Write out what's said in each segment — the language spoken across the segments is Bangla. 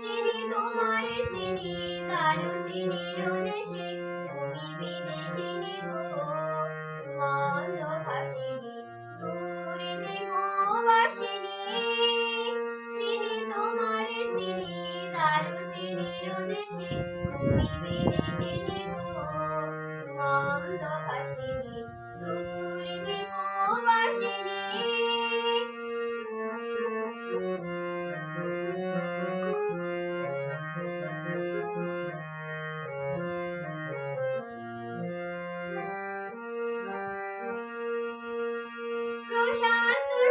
চিনি তোমারে চিনি দারু চিনি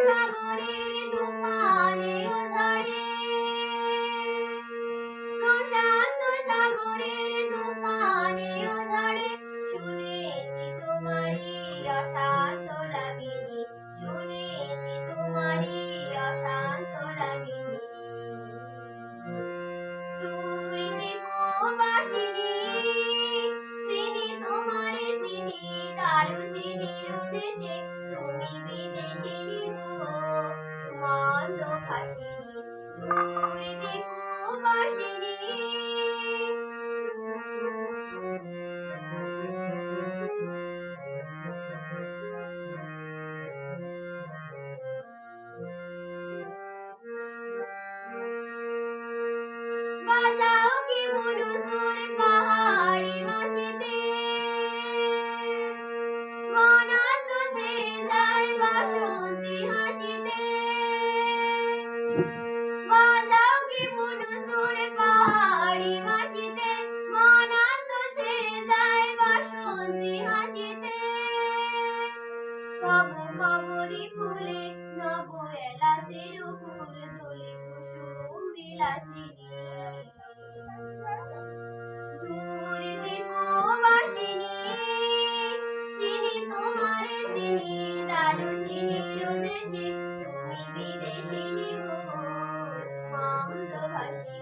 সাগরের りでくばしに বিলাসিনী দূর দেব বাসিনী চিনি তোমার চিনি দারু চিনি রোদেশে তুমি বিদেশি মন্দ বাসিনী